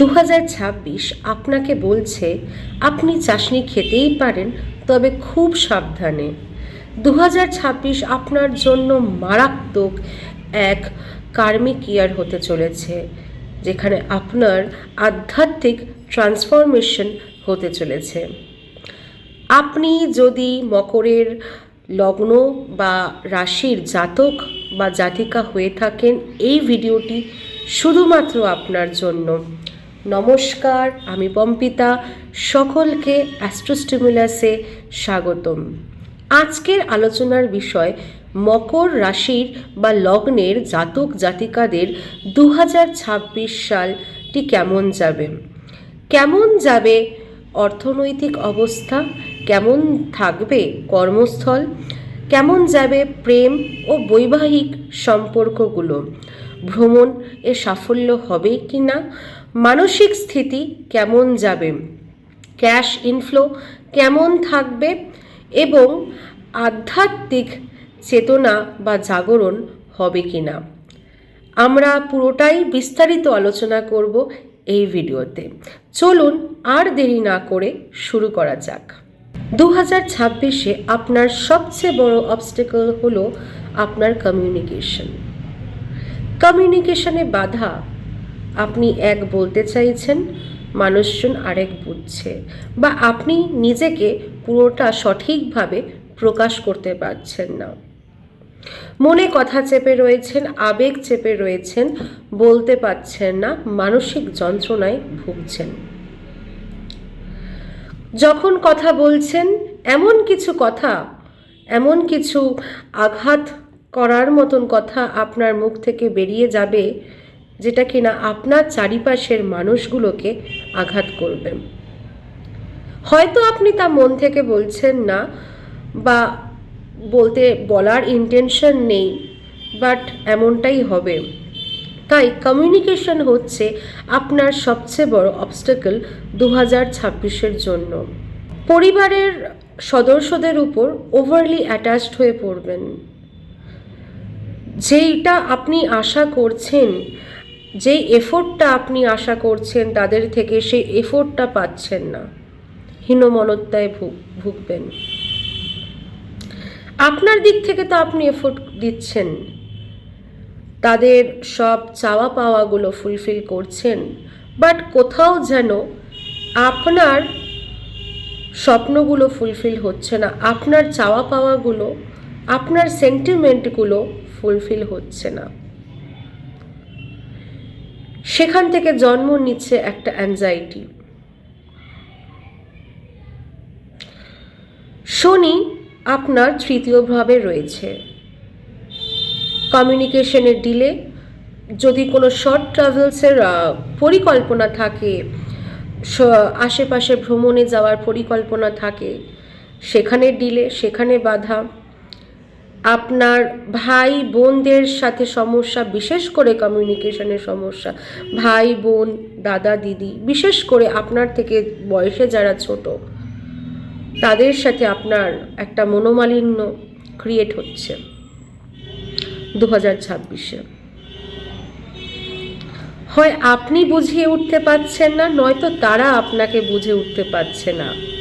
দু আপনাকে বলছে, আপনি চাশনি খেতেই পারেন, তবে খুব সাবধানে। দু আপনার জন্য মারাত্মক এক কার্মিক ইয়ার হতে চলেছে, যেখানে আপনার আধ্যাত্মিক ট্রান্সফরমেশন হতে চলেছে। আপনি যদি মকরের লগ্ন বা রাশির জাতক বা জাতিকা হয়ে থাকেন, এই ভিডিওটি শুধুমাত্র আপনার জন্য। নমস্কার, আমি পম্পিতা। সকলকে অ্যাস্ট্রোস্টিমুলাসে স্বাগতম। আজকের আলোচনার বিষয়, মকর রাশির বা লগ্নের জাতক জাতিকাদের দু হাজার ছাব্বিশ সালটি কেমন যাবে? কেমন যাবে অর্থনৈতিক অবস্থা? কেমন থাকবে কর্মস্থল? কেমন যাবে প্রেম ও বৈবাহিক সম্পর্কগুলো? ভ্রমণ এ সাফল্য হবে কি না মানসিক স্থিতি কেমন যাবে? ক্যাশ ইনফ্লো কেমন থাকবে? এবং আধ্যাত্মিক চেতনা বা জাগরণ হবে কি না আমরা পুরোটাই বিস্তারিত আলোচনা করব এই ভিডিওতে। চলুন আর দেরি না করে শুরু করা যাক। দু হাজার ছাব্বিশে আপনার সবচেয়ে বড় অবস্টেকল হলো আপনার কমিউনিকেশন কমিউনিকেশনে বাধা আপনি এক বলতে চাইছেন, মানুষজন আরেক বুঝছে বা আপনি নিজেকে পুরোটা সঠিকভাবে প্রকাশ করতে পারছেন না। মনে কথা চেপে রয়েছেন, আবেগ চেপে রয়েছেন, বলতে পারছেন না, মানসিক যন্ত্রণায় ভুগছেন। যখন কথা বলছেন, এমন কিছু কথা, এমন কিছু আঘাত করার মতন কথা আপনার মুখ থেকে বেরিয়ে যাবে যেটা কিনা আপনার চারিপাশের মানুষগুলোকে আঘাত করবে। হয়তো আপনি তা মন থেকে বলছেন না বা বলতে বলার ইন্টেনশন নেই বাট এমনটাই হবে। তাই কমিউনিকেশন হচ্ছে আপনার সবচেয়ে বড় অবস্টাকল দু হাজার ছাব্বিশের জন্য। পরিবারের সদস্যদের উপর ওভারলি অ্যাটাচড হয়ে পড়বেন। যেইটা আপনি আশা করছেন যেই এফোর্টটা আপনি আশা করছেন তাদের থেকে, সেই এফোর্টটা পাচ্ছেন না। হীনমনত্বায় ভুগ ভুগবেন। আপনার দিক থেকে তো আপনি এফোর্ট দিচ্ছেন। তাদের সব চাওয়া পাওয়াগুলো ফুলফিল করছেন। বাট কোথাও যেন আপনার স্বপ্নগুলো ফুলফিল হচ্ছে না। আপনার চাওয়া পাওয়াগুলো আপনার সেন্টিমেন্টগুলো ফুলফিল হচ্ছে না। সেখান থেকে জন্ম নিচ্ছে একটা অ্যাংজাইটি শনি আপনার তৃতীয়ভাবে রয়েছে। কমিউনিকেশনের ডিলে যদি কোনো শর্ট ট্রাভেলসের পরিকল্পনা থাকে আশেপাশে ভ্রমণে যাওয়ার পরিকল্পনা থাকে, সেখানে ডিলে সেখানে বাধা আপনার ভাই বোনদের সাথে সমস্যা, বিশেষ করে কমিউনিকেশনের সমস্যা, ভাই, বোন, দাদা, দিদি, বিশেষ করে আপনার থেকে বয়সে যারা ছোট, তাদের সাথে আপনার একটা মনোমালিন্য ক্রিয়েট হচ্ছে দু হাজার ছাব্বিশে। হয় আপনি বুঝিয়ে উঠতে পারছেন না, নয়তো তারা আপনাকে বুঝে উঠতে পারছে না।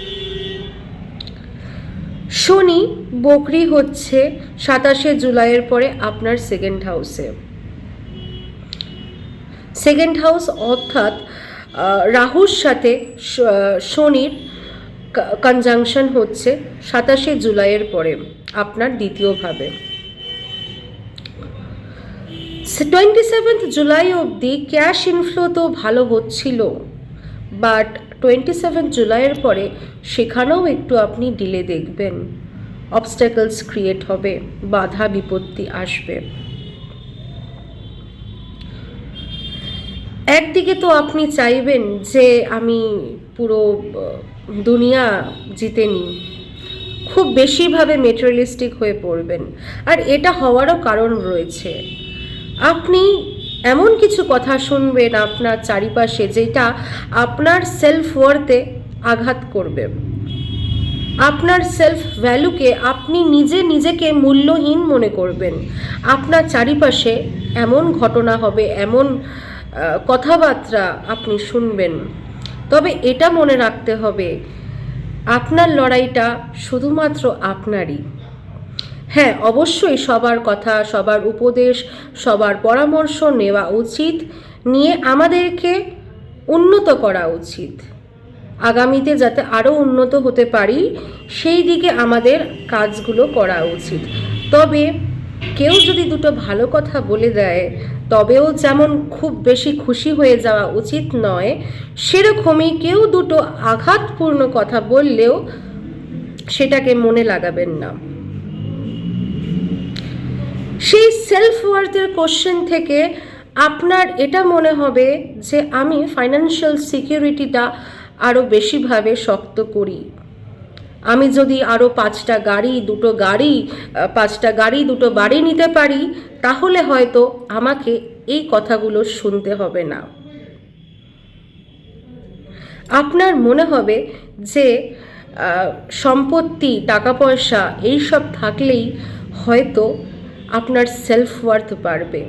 শনি, বকরি হচ্ছে সাতাশে জুলাইয়ের পরে আপনার সেকেন্ড হাউসে সেকেন্ড হাউস অর্থাৎ রাহুর সাথে শনির কনজাংশন হচ্ছে সাতাশে জুলাইয়ের পরে, আপনার দ্বিতীয়ভাবে টোয়েন্টি সেভেন্থ জুলাই অবধি ক্যাশ ইনফ্লো তো ভালো হচ্ছিল বাট টোয়েন্টি সেভেন জুলাইয়ের পরে সেখানেও একটু আপনি ডিলে দেখবেন। অবস্ট্যাকলস ক্রিয়েট হবে, বাধা বিপত্তি আসবে। একদিকে তো আপনি চাইবেন যে আমি পুরো দুনিয়া জিতে নিই। খুব বেশিভাবে মেটেরিয়ালিস্টিক হয়ে পড়বেন। আর এটা হওয়ারও কারণ রয়েছে। আপনি এমন কিছু কথা শুনবেন আপনার চারিপাশে যেটা আপনার সেলফ ওয়ার্থে আঘাত করবে। আপনার সেলফ ভ্যালুকে আপনি নিজে নিজেকে মূল্যহীন মনে করবেন। আপনার চারিপাশে এমন ঘটনা হবে, এমন কথাবার্তা আপনি শুনবেন। তবে এটা মনে রাখতে হবে, আপনার লড়াইটা শুধুমাত্র আপনারই। হ্যাঁ অবশ্যই সবার কথা, সবার উপদেশ, সবার পরামর্শ নেওয়া উচিত। নিয়ে আমাদেরকে উন্নত করা উচিত। আগামীতে যাতে আরও উন্নত হতে পারি, সেই দিকে আমাদের কাজগুলো করা উচিত। তবে কেউ যদি দুটো ভালো কথা বলে দেয়, তবেও যেমন খুব বেশি খুশি হয়ে যাওয়া উচিত নয়, সেরকমই কেউ দুটো আঘাতপূর্ণ কথা বললেও সেটাকে মনে লাগাবেন না। সেই সেলফ ওয়ার্থের কোশ্চেন থেকে আপনার এটা মনে হবে যে, আমি ফাইন্যান্সিয়াল সিকিউরিটিটা আরও বেশিভাবে শক্ত করি। আমি যদি আরও পাঁচটা গাড়ি, দুটো গাড়ি পাঁচটা গাড়ি, দুটো বাড়ি নিতে পারি, তাহলে হয়তো আমাকে এই কথাগুলো শুনতে হবে না। আপনার মনে হবে যে সম্পত্তি টাকা পয়সা এই সব থাকলেই হয়তো আপনার সেলফ ওয়ার্থ বাড়বে।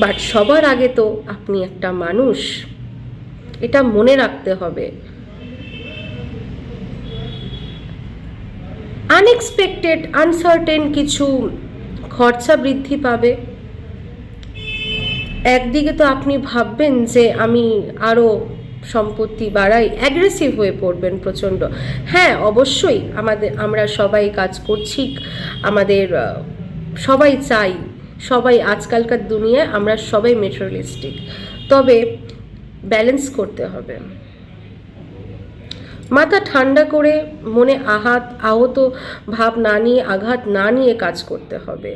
বাট সবার আগে তো আপনি একটা মানুষ। এটা মনে রাখতে হবে। আনএক্সপেক্টেড আনসার্টেন কিছু খরচা বৃদ্ধি পাবে। একদিকে তো আপনি ভাববেন যে আমি আরও সম্পত্তি বাড়াই অ্যাগ্রেসিভ হয়ে পড়বেন প্রচণ্ড। হ্যাঁ অবশ্যই আমাদের, আমরা সবাই কাজ করছি, আমাদের সবাই চাই, সবাই আজকালকার দুনিয়ায় আমরা সবাই মেটেরিয়ালিস্টিক তবে ব্যালেন্স করতে হবে। মাথা ঠান্ডা করে মনে আহাত আহত ভাব না নিয়ে, আঘাত না নিয়ে কাজ করতে হবে।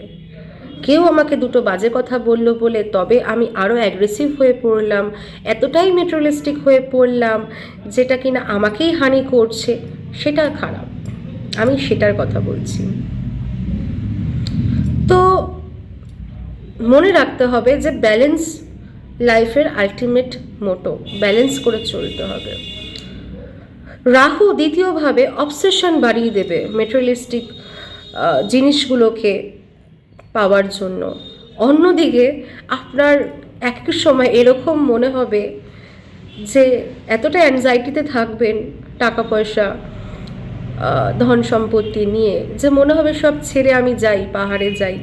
কেউ আমাকে দুটো বাজে কথা বলল বলে তবে আমি আরও অ্যাগ্রেসিভ হয়ে পড়লাম, এতটাই মেট্রোলিস্টিক হয়ে পড়লাম যেটা কিনা আমাকেই হানি করছে, সেটা খারাপ। আমি সেটার কথা বলছি। তো মনে রাখতে হবে যে ব্যালেন্স লাইফের আলটিমেট মোটো, ব্যালেন্স করে চলতে হবে। রাহু দ্বিতীয়ভাবে অবসেশন বাড়িয়ে দেবে মেটেরিয়ালিস্টিক জিনিসগুলোকে পাওয়ার জন্য। অন্যদিকে আপনার এক সময় এরকম মনে হবে যে এতটা অ্যাংজাইটিতে থাকবেন টাকা পয়সা ধন সম্পত্তি নিয়ে যে মনে হবে সব ছেড়ে আমি যাই, পাহাড়ে যাই,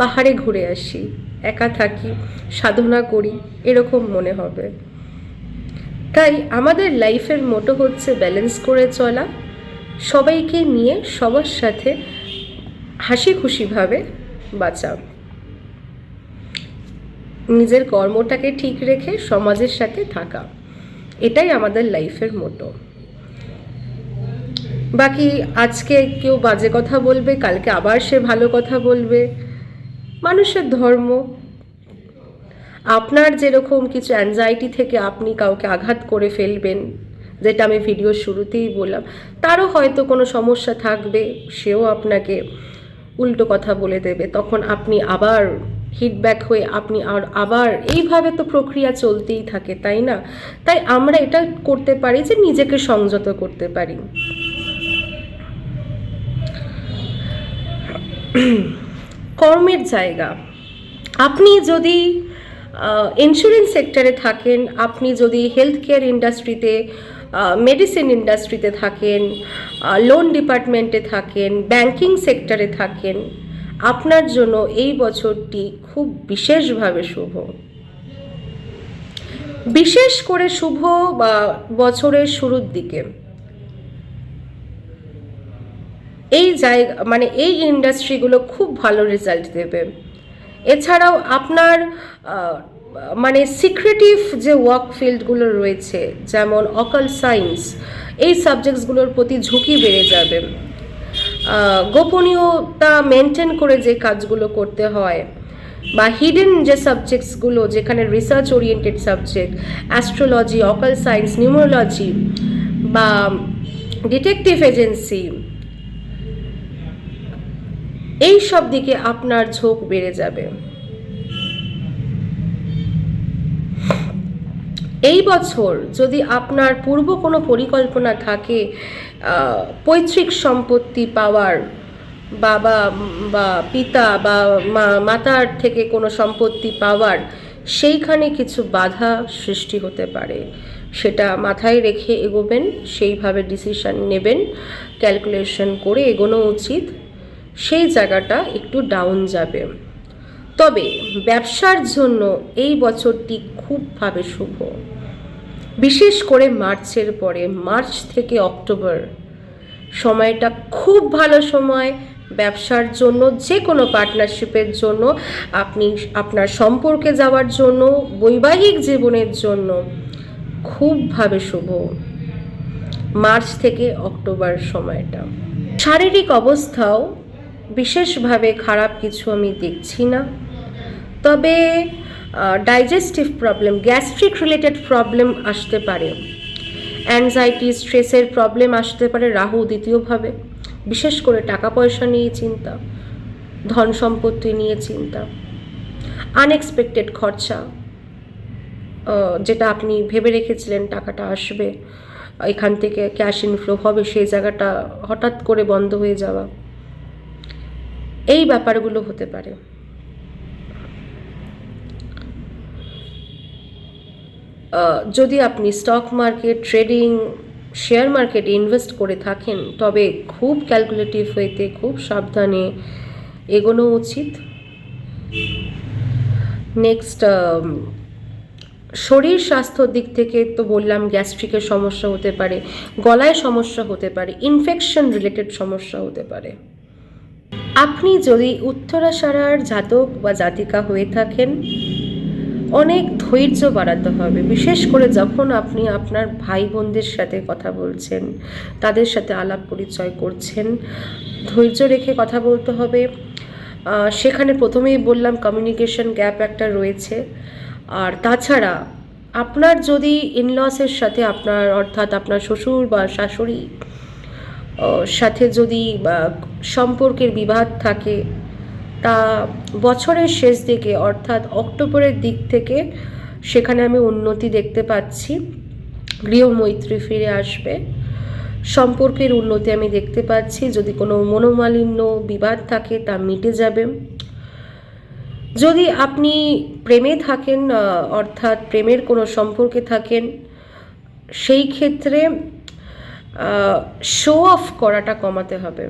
পাহাড়ে ঘুরে আসি। একা থাকি, সাধনা করি, এরকম মনে হবে। তাই আমাদের লাইফের মোটো হচ্ছে ব্যালেন্স করে চলা। সবাইকে নিয়ে সবার সাথে হাসি খুশিভাবে বাঁচা নিজের কর্মটাকে ঠিক রেখে সমাজের সাথে থাকা। এটাই আমাদের লাইফের মোটো বাকি আজকে কেউ বাজে কথা বলবে, কালকে আবার সে ভালো কথা বলবে। মানুষের ধর্ম। আপনার যেরকম কিছু অ্যাংজাইটি থেকে আপনি কাউকে আঘাত করে ফেলবেন, যেটা আমি ভিডিওর শুরুতেই বললাম, তারও হয়তো কোনো সমস্যা থাকবে, সেও আপনাকে উল্টো কথা বলে দেবে। তখন আপনি আবার হিটব্যাক হয়ে আপনি আর আবার, এইভাবে তো প্রক্রিয়া চলতেই থাকে, তাই না? তাই আমরা এটা করতে পারি যে নিজেকে সংযত করতে পারি। কর্মের জায়গা। আপনি যদি ইন্স্যুরেন্স সেক্টরে থাকেন, আপনি যদি হেলথ কেয়ার ইন্ডাস্ট্রিতে মেডিসিন ইন্ডাস্ট্রিতে থাকেন লোন ডিপার্টমেন্টে থাকেন ব্যাংকিং সেক্টরে থাকেন, আপনার জন্য এই বছরটি খুব বিশেষভাবে শুভ। বিশেষ করে শুভ, বা বছরের শুরুর দিকে। এই জায়গা মানে এই ইন্ডাস্ট্রিগুলো খুব ভালো রেজাল্ট দেবে। এছাড়াও আপনার মানে সিক্রেটিভ যে ওয়ার্ক ফিল্ডগুলো রয়েছে, যেমন অকাল সায়েন্স এই সাবজেক্টসগুলোর প্রতি ঝুঁকি বেড়ে যাবে। গোপনীয়তা মেনটেন করে যে কাজগুলো করতে হয়, বা হিডেন যে সাবজেক্টসগুলো যেখানে research oriented subject astrology occult science numerology বা ডিটেকটিভ এজেন্সি এই সব দিকে আপনার ঝোঁক বেড়ে যাবে। এই বছর যদি আপনার পূর্ব কোনো পরিকল্পনা থাকে পৈতৃক সম্পত্তি পাওয়ার, বাবা বা পিতা বা মাতার থেকে কোনো সম্পত্তি পাওয়ার, সেইখানে কিছু বাধা সৃষ্টি হতে পারে। সেটা মাথায় রেখে এগোবেন, সেইভাবে ডিসিশন নেবেন ক্যালকুলেশন করে এগোনো উচিত। সেই জায়গাটা একটু ডাউন যাবে। তবে ব্যবসার জন্য এই বছরটি খুবভাবে শুভ। বিশেষ করে মার্চের পরে, মার্চ থেকে অক্টোবর। সময়টা খুব ভালো সময়। ব্যবসার জন্য যে কোনো পার্টনারশিপের জন্য, আপনি আপনার সম্পর্কে যাওয়ার জন্য, বৈবাহিক জীবনের জন্য খুবভাবে শুভ। মার্চ থেকে অক্টোবর সময়টা। শারীরিক অবস্থাও বিশেষভাবে খারাপ কিছু আমি দেখছি না। তবে digestive problem gastric related problem আসতে পারে। অ্যাংজাইটি স্ট্রেসের প্রবলেম আসতে পারে রাহু দ্বিতীয়ভাবে। বিশেষ করে টাকা পয়সা নিয়ে চিন্তা, ধন সম্পত্তি নিয়ে চিন্তা আনএক্সপেক্টেড খরচা যেটা আপনি ভেবে রেখেছিলেন টাকাটা আসবে, এখান থেকে ক্যাশ ইনফ্লো হবে, সেই জায়গাটা হঠাৎ করে বন্ধ হয়ে যাওয়া। এই ব্যাপারগুলো হতে পারে। যদি আপনি স্টক মার্কেট ট্রেডিং শেয়ার মার্কেটে ইনভেস্ট করে থাকেন, তবে খুব ক্যালকুলেটিভ হইতে, খুব সাবধানে এগোনো উচিত। নেক্সট শরীর স্বাস্থ্যর দিক থেকে তো বললাম গ্যাস্ট্রিকের সমস্যা হতে পারে, গলায় সমস্যা হতে পারে ইনফেকশন রিলেটেড সমস্যা হতে পারে। আপনি যদি উত্তরাশারার জাতক বা জাতিকা হয়ে থাকেন, অনেক ধৈর্য বাড়াতে হবে। বিশেষ করে যখন আপনি আপনার ভাই বোনদের সাথে কথা বলছেন, তাদের সাথে আলাপ পরিচয় করছেন, ধৈর্য রেখে কথা বলতে হবে। সেখানে প্রথমেই বললাম কমিউনিকেশন গ্যাপ একটা রয়েছে। আর তাছাড়া আপনার যদি ইনলসের সাথে আপনার, অর্থাৎ আপনার শ্বশুর বা শাশুড়ি সাথে যদি সম্পর্কের বিবাদ থাকে, তা বছরের শেষ দিকে, অর্থাৎ অক্টোবরের দিক থেকে, সেখানে আমি উন্নতি দেখতে পাচ্ছি। গৃহমৈত্রী ফিরে আসবে। সম্পর্কের উন্নতি আমি দেখতে পাচ্ছি। যদি কোনো মনোমালিন্য, বিবাদ থাকে, তা মিটে যাবে। যদি আপনি প্রেমে থাকেন অর্থাৎ প্রেমের কোনো সম্পর্কে থাকেন, সেই ক্ষেত্রে শো অফ করাটা কমাতে হবে।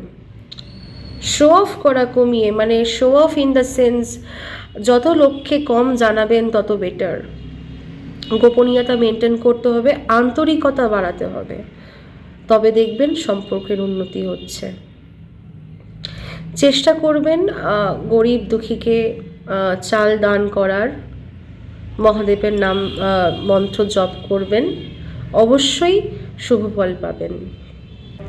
শো অফ করা কমিয়ে মানে show off in the sense যত লক্ষ্যে কম জানাবেন, তত বেটার গোপনীয়তা মেনটেন করতে হবে, আন্তরিকতা বাড়াতে হবে। তবে দেখবেন সম্পর্কের উন্নতি হচ্ছে। চেষ্টা করবেন গরিব দুঃখীকে চাল দান করার। মহাদেবের নাম মন্ত্র জপ করবেন। অবশ্যই শুভ ফল পাবেন।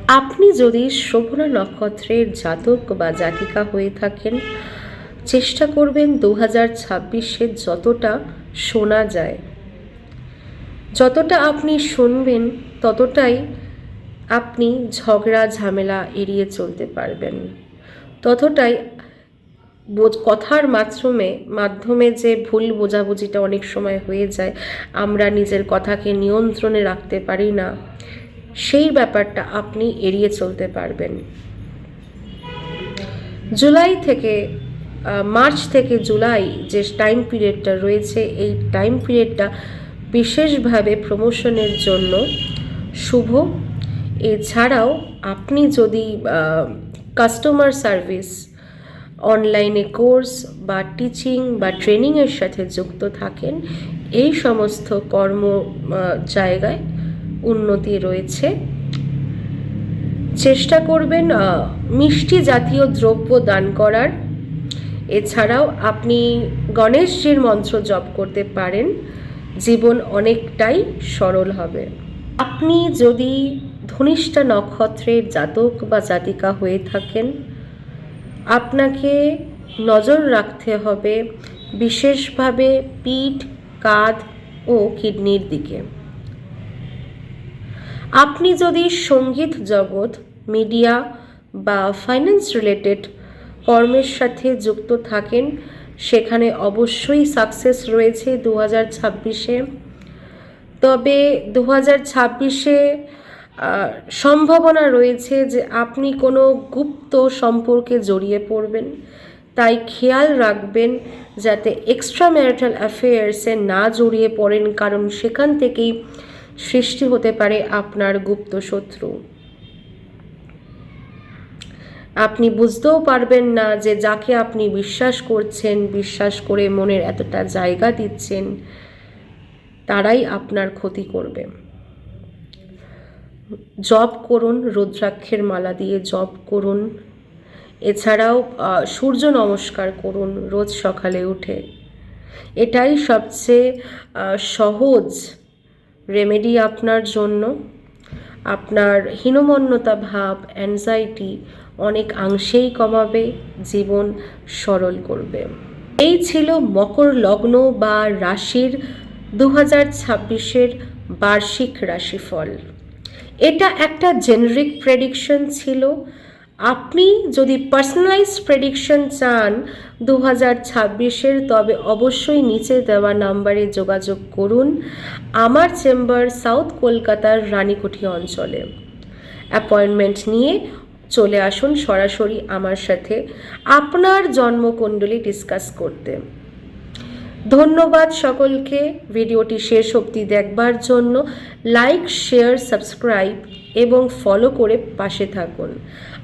আপনি যদি শোভনা নক্ষত্রের জাতক বা জাতিকা হয়ে থাকেন, চেষ্টা করবেন দু হাজার ছাব্বিশে যতটা শোনা যায়। যতটা আপনি শুনবেন, ততটাই আপনি ঝগড়া, ঝামেলা এড়িয়ে চলতে পারবেন। ততটাই কথার মাধ্যমে মাধ্যমে যে ভুল বোঝাবুঝিটা অনেক সময় হয়ে যায়, আমরা নিজের কথাকে নিয়ন্ত্রণে রাখতে পারি না, সেই ব্যাপারটা আপনি এড়িয়ে চলতে পারবেন। জুলাই থেকে মার্চ থেকে জুলাই যে টাইম পিরিয়ডটা রয়েছে, এই টাইম পিরিয়ডটা বিশেষভাবে প্রমোশনের জন্য শুভ। এছাড়াও আপনি যদি কাস্টমার সার্ভিস অনলাইনে কোর্স বা টিচিং বা ট্রেনিংয়ের সাথে যুক্ত থাকেন। এই সমস্ত কর্ম জায়গায় উন্নতি রয়েছে। চেষ্টা করবেন মিষ্টি জাতীয় দ্রব্য দান করার। এছাড়াও আপনি গণেশজির মন্ত্র জপ করতে পারেন। জীবন অনেকটাই সরল হবে। আপনি যদি ধনিষ্ঠা নক্ষত্রের জাতক বা জাতিকা হয়ে থাকেন আপনাকে নজর রাখতে হবে বিশেষভাবে পিঠ, কাঁধ ও কিডনির দিকে। আপনি যদি সংগীত জগৎ, মিডিয়া বা ফাইন্যান্স রিলেটেড কর্মের সাথে যুক্ত থাকেন, সেখানে অবশ্যই সাকসেস রয়েছে দু হাজার ছাব্বিশে। তবে দু হাজার ছাব্বিশে সম্ভাবনা রয়েছে যে আপনি কোনো গুপ্ত সম্পর্কে জড়িয়ে পড়বেন। তাই খেয়াল রাখবেন যাতে এক্সট্রা ম্যারিটাল অ্যাফেয়ার্সে না জড়িয়ে পড়েন, কারণ সেখান থেকেই সৃষ্টি হতে পারে আপনার গুপ্ত শত্রু। আপনি বুঝতেও পারবেন না যে যাকে আপনি বিশ্বাস করছেন, বিশ্বাস করে মনের এতটা জায়গা দিচ্ছেন, তারাই আপনার ক্ষতি করবে। জব করুন, রুদ্রাক্ষের মালা দিয়ে জব করুন। এছাড়াও সূর্য নমস্কার করুন রোজ সকালে উঠে। এটাই সবচেয়ে সহজ রেমেডি আপনার জন্য। আপনার হীনমন্যতা ভাব অ্যাংজাইটি অনেক অংশেই কমাবে, জীবন সরল করবে। এই ছিল মকর লগ্ন বা রাশির দু হাজার ছাব্বিশের বার্ষিক রাশিফল। এটা একটা জেনারিক প্রেডিকশন ছিল। আপনি যদি পার্সোনালাইজ প্রেডিকশন চান দু হাজার ছাব্বিশের, তবে অবশ্যই নিচে দেওয়া নাম্বারে যোগাযোগ করুন। আমার চেম্বার সাউথ কলকাতার রানীকুঠি অঞ্চলে। অ্যাপয়েন্টমেন্ট নিয়ে চলে আসুন সরাসরি আমার সাথে। আপনার জন্মকুণ্ডলী ডিসকাস করতে। ধন্যবাদ সকলকে। ভিডিওটি শেষ অবধি দেখবার জন্য লাইক শেয়ার সাবস্ক্রাইব এবং ফলো করে পাশে থাকুন।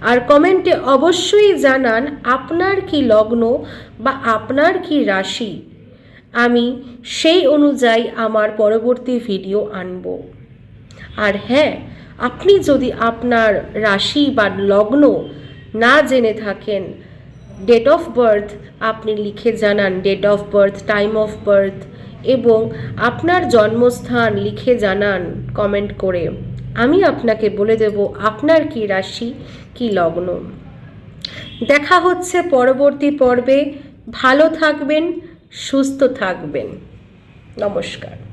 আর কমেন্টে অবশ্যই জানান আপনার কি লগ্ন বা আপনার কি রাশি। আমি সেই অনুযায়ী আমার পরবর্তী ভিডিও আনব। আর হ্যাঁ আপনি যদি আপনার রাশি বা লগ্ন না জেনে থাকেন ডেট অফ বার্থ আপনি লিখে জানান date of birth time of birth এবং আপনার জন্মস্থান লিখে জানান কমেন্ট করে। আমি আপনাকে বলে দেব, আপনার কি রাশি, কি লগ্ন? দেখা হচ্ছে পরবর্তী পর্বে। ভালো থাকবেন, সুস্থ থাকবেন। নমস্কার।